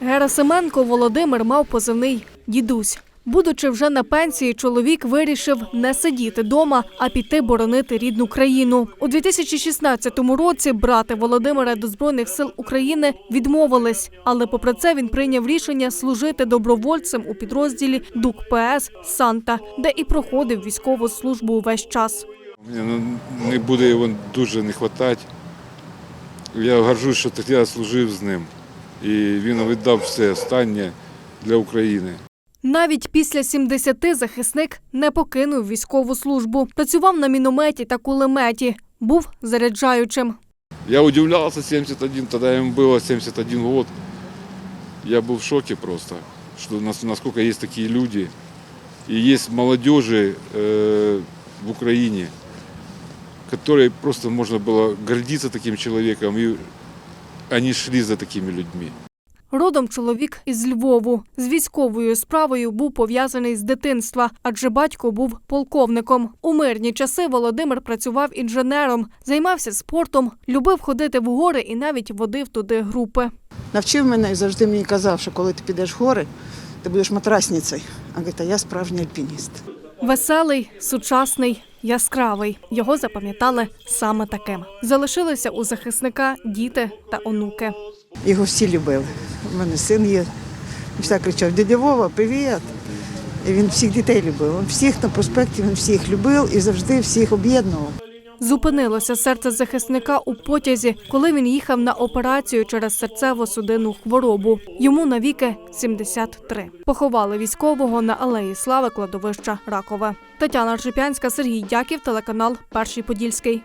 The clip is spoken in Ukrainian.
Герасименко Володимир мав позивний дідусь. Будучи вже на пенсії, чоловік вирішив не сидіти дома, а піти боронити рідну країну. У 2016 році брати Володимира до збройних сил України відмовились, але попри це він прийняв рішення служити добровольцем у підрозділі ДУК ПС Санта, де і проходив військову службу увесь час. Мені ну, не буде його дуже не вистачати. Я горжусь, що я служив з ним І він віддав все останнє для України. Навіть після 70 захисник не покинув військову службу. Працював на мінометі та кулеметі. Був заряджаючим. Я удивлялся 71, тогда ему было 71 год. Я был в шоке просто, что нас- насколько есть такие люди. И есть молодежи э, в Украине, которые просто можно было гордиться таким человеком, и они шли за такими людьми. Родом чоловік із Львову. З військовою справою був пов'язаний з дитинства, адже батько був полковником. У мирні часи Володимир працював інженером, займався спортом, любив ходити в гори і навіть водив туди групи. Навчив мене і завжди мені казав, що коли ти підеш в гори, ти будеш матрасницею. А я справжній альпініст. Веселий, сучасний, яскравий. Його запам'ятали саме таким. Залишилися у захисника діти та онуки. Його всі любили. У мене син є. Вся кричав, дядя Вова, привіт. І він всіх дітей любив. Він всіх на проспекті він всіх любив і завжди всіх об'єднував. Зупинилося серце захисника у потязі, коли він їхав на операцію через серцево-судинну хворобу. Йому навіки 73. Поховали військового на алеї Слави кладовища Ракове. Тетяна Ржипянська, Сергій Дяків, телеканал Перший Подільський.